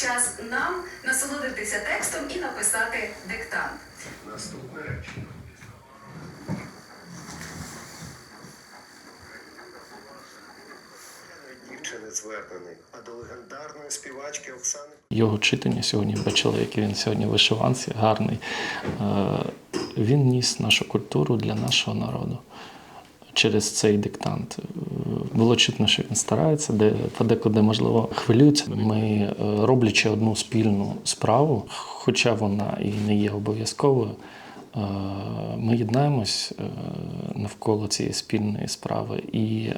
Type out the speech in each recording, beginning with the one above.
час нам насолодитися текстом і написати диктант. Наступне речення. Дівчини звернений, а до легендарної співачки Оксани Його читання сьогодні бачили, який він сьогодні вишиванці, гарний. Е, Він ніс нашу культуру для нашого народу через цей диктант. Було чутно, що він старається, де подекуди, можливо, хвилюється. Ми, е, роблячи одну спільну справу, хоча вона і не є обов'язковою, е, ми єднаємось е, навколо цієї спільної справи і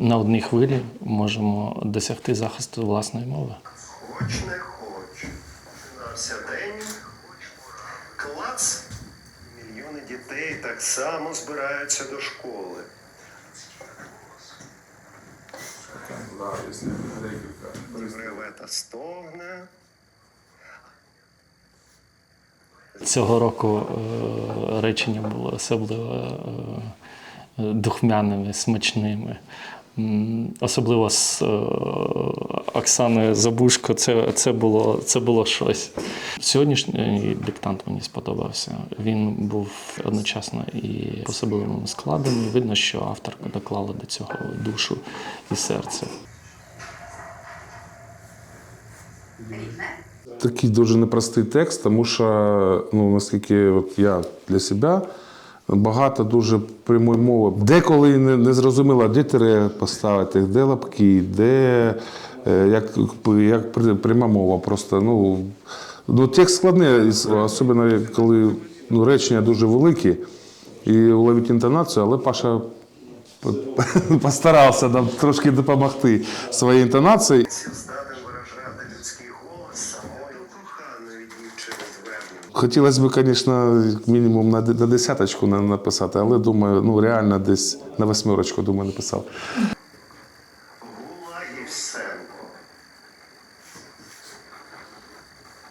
на одній хвилі можемо досягти захисту власної мови. Хоч не хоч. Починався день. Клац. Мільйони дітей так само збираються до школи. Да, якщо декілька. Реве стогне. Цього року е, речення було особливо е, духмяними, смачними. Особливо з е, Оксаною Забушко, це, це, було, це було щось. Сьогоднішній диктант мені сподобався. Він був одночасно і особливим складом. Видно, що авторка доклала до цього душу і серце. Такий дуже непростий текст, тому що, ну, наскільки от я для себе, багато дуже прямої мови. Деколи не, не зрозуміло, де тире поставити, де лапки, де е, як, як пряма мова. Просто, ну, ну, текст складний, особливо коли ну, речення дуже великі і уловити інтонацію, але Паша постарався нам трошки допомогти своїй інтонації. Хотілося б, звісно, мінімум на, десяточку написати, але думаю, ну реально десь на восьмерочку, думаю, написав. Гула Євсенко.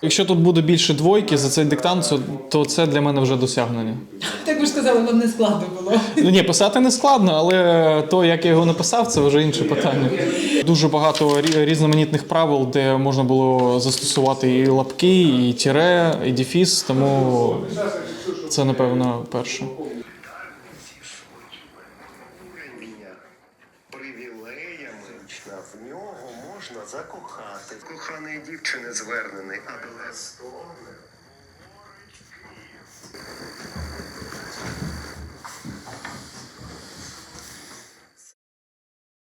Якщо тут буде більше двойки за цей диктант, то- це для мене вже досягнення. Так ви ж сказали, вам не складно було. Ну ні, писати не складно, але то, як я його написав, це вже інше питання. Дуже багато різноманітних правил, де можна було застосувати і лапки, і тіре, і дефіс, тому це напевно перше. Рівня. В нього можна закохати. Коханої дівчини звернений, а до стогне.